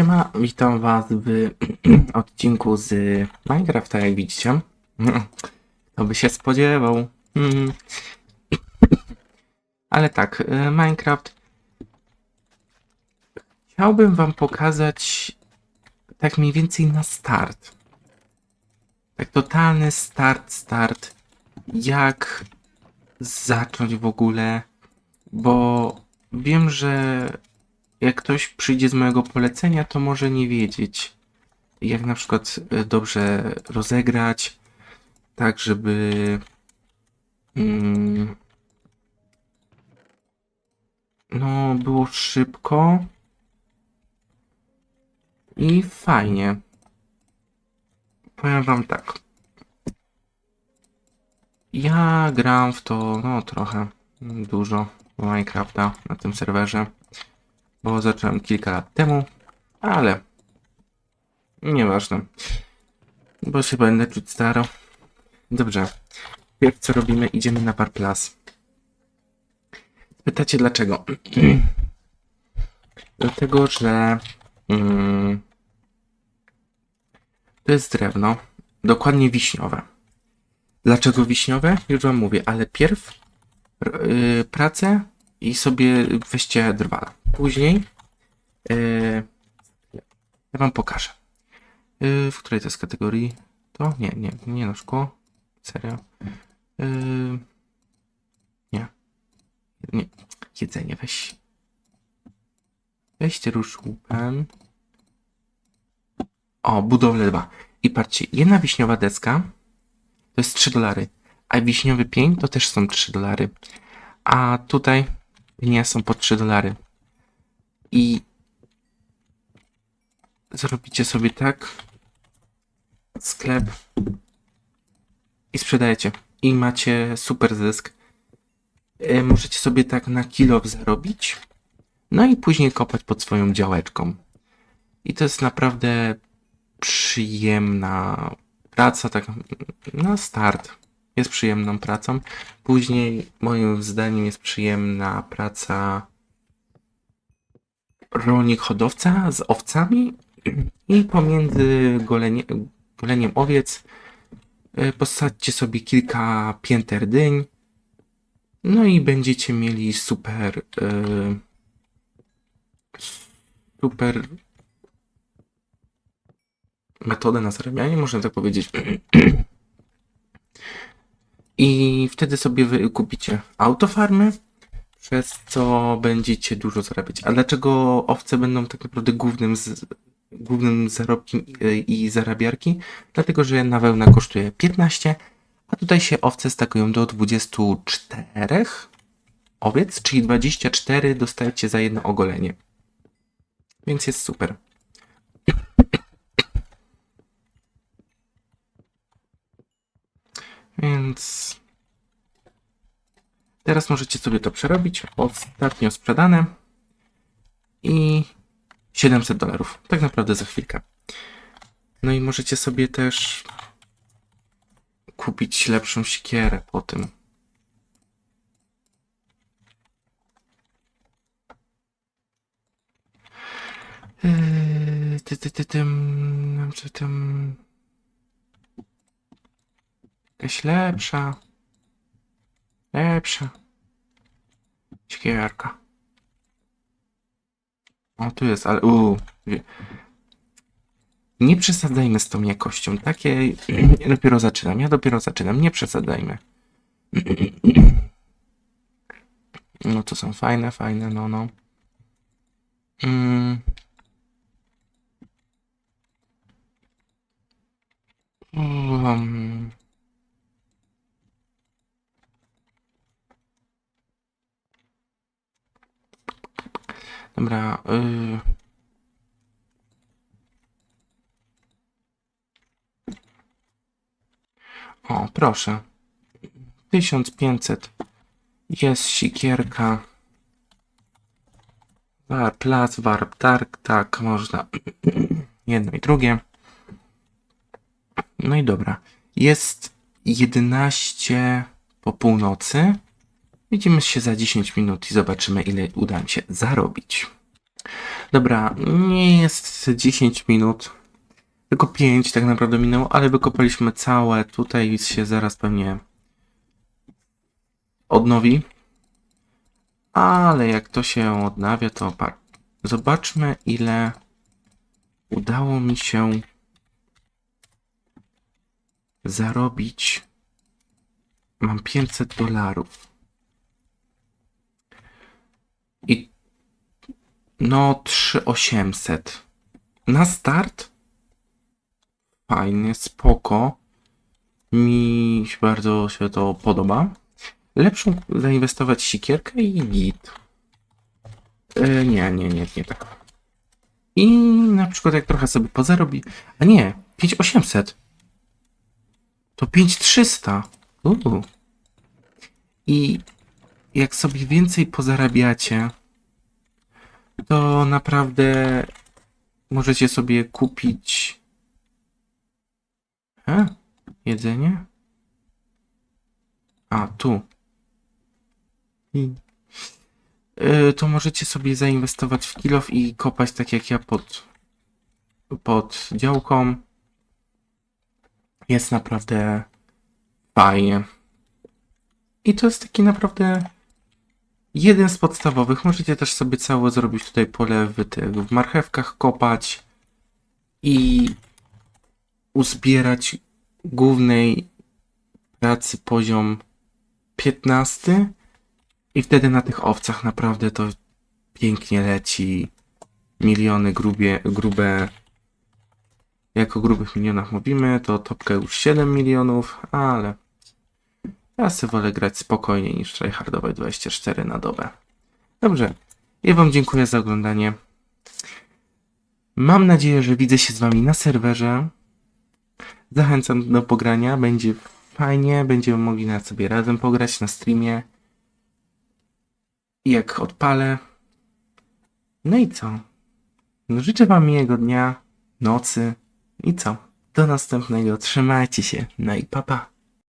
Siema, witam was w odcinku z Minecrafta, jak widzicie. Kto by się spodziewał. Hmm. Ale tak, y, Minecraft. Chciałbym wam pokazać tak mniej więcej na start. Tak totalny start, start. Jak zacząć w ogóle, bo wiem, że jak ktoś przyjdzie z mojego polecenia, to może nie wiedzieć, jak na przykład e, dobrze rozegrać, tak żeby mm, no było szybko i fajnie. Powiem wam tak. Ja gram w to, no trochę, dużo Minecrafta na tym serwerze bo zacząłem kilka lat temu, ale nieważne, bo się będę czuć staro. Dobrze, pierwsze co robimy, idziemy na Parplas. Pytacie dlaczego? Dlatego, że mm, to jest drewno, dokładnie wiśniowe. Dlaczego wiśniowe? Już wam mówię, ale pierw yy, pracę i sobie weźcie drwala. Później yy, ja wam pokażę. Yy, w której to jest kategorii? To? Nie, nie, nie na szkło. Serio. Yy, nie. Nie. Jedzenie weź. Weźcie rusz łupem. O, budowle 2. I patrzcie, jedna wiśniowa deska to jest 3 dolary, a wiśniowy pień to też są 3 dolary. A tutaj nie są po 3 dolary. I zrobicie sobie tak sklep i sprzedajecie. I macie super zysk. E, Możecie sobie tak na kilo zarobić. No i później kopać pod swoją działeczką. I to jest naprawdę przyjemna praca, tak na start. Jest przyjemną pracą. Później, moim zdaniem, jest przyjemna praca rolnik hodowca z owcami i pomiędzy golenie, goleniem owiec y, posadźcie sobie kilka pięter dyń. No i będziecie mieli super y, super metodę na zarabianie, można tak powiedzieć. I wtedy sobie wy kupicie autofarmy, przez co będziecie dużo zarabiać. A dlaczego owce będą tak naprawdę głównym, z, głównym zarobkiem i, zarabiarki? Dlatego, że jedna wełna kosztuje 15, a tutaj się owce stakują do 24 owiec, czyli 24 dostajecie za jedno ogolenie. Więc jest super. Więc teraz możecie sobie to przerobić. Ostatnio sprzedane i 700 dolarów. Tak naprawdę za chwilkę. No i możecie sobie też kupić lepszą siekierę po tym. Yy, ty, ty, ty, tym, tym... Jakaś lepsza. Lepsza. Siekierka. O, tu jest, ale wie- Nie przesadzajmy z tą jakością. Takie ja dopiero zaczynam. Ja dopiero zaczynam. Nie przesadzajmy. No to są fajne, fajne, no no. Mm. Um. Dobra. Y... O, proszę. 1500. Jest sikierka. Warp las, warp targ. Tak, można. Jedno i drugie. No i dobra. Jest 11 po północy. Widzimy się za 10 minut i zobaczymy, ile uda mi się zarobić. Dobra, nie jest 10 minut. Tylko 5 tak naprawdę minęło, ale wykopaliśmy całe. Tutaj się zaraz pewnie odnowi. Ale jak to się odnawia, to patrz. Zobaczmy, ile udało mi się zarobić. Mam 500 dolarów. I no 3800. Na start? Fajnie, spoko. Mi bardzo się to podoba. Lepszą zainwestować sikierkę i git. E, nie, nie, nie, nie tak. I na przykład jak trochę sobie pozarobi... A nie, 5800. To 5300. Uuu. I jak sobie więcej pozarabiacie, to naprawdę możecie sobie kupić e? jedzenie. A, tu. I... Y, to możecie sobie zainwestować w kilof i kopać tak jak ja pod, pod działką. Jest naprawdę fajnie. I to jest taki naprawdę jeden z podstawowych. Możecie też sobie całe zrobić tutaj pole w, w marchewkach, kopać i uzbierać głównej pracy poziom 15 i wtedy na tych owcach naprawdę to pięknie leci. Miliony grubie, grube. Jak o grubych milionach mówimy, to topka już 7 milionów, ale ja sobie wolę grać spokojniej niż tryhardować 24 na dobę. Dobrze. Ja Wam dziękuję za oglądanie. Mam nadzieję, że widzę się z Wami na serwerze. Zachęcam do pogrania. Będzie fajnie. Będziemy mogli na sobie razem pograć na streamie. I jak odpalę. No i co? No życzę Wam miłego dnia, nocy i co? Do następnego. Trzymajcie się. No i papa. Pa.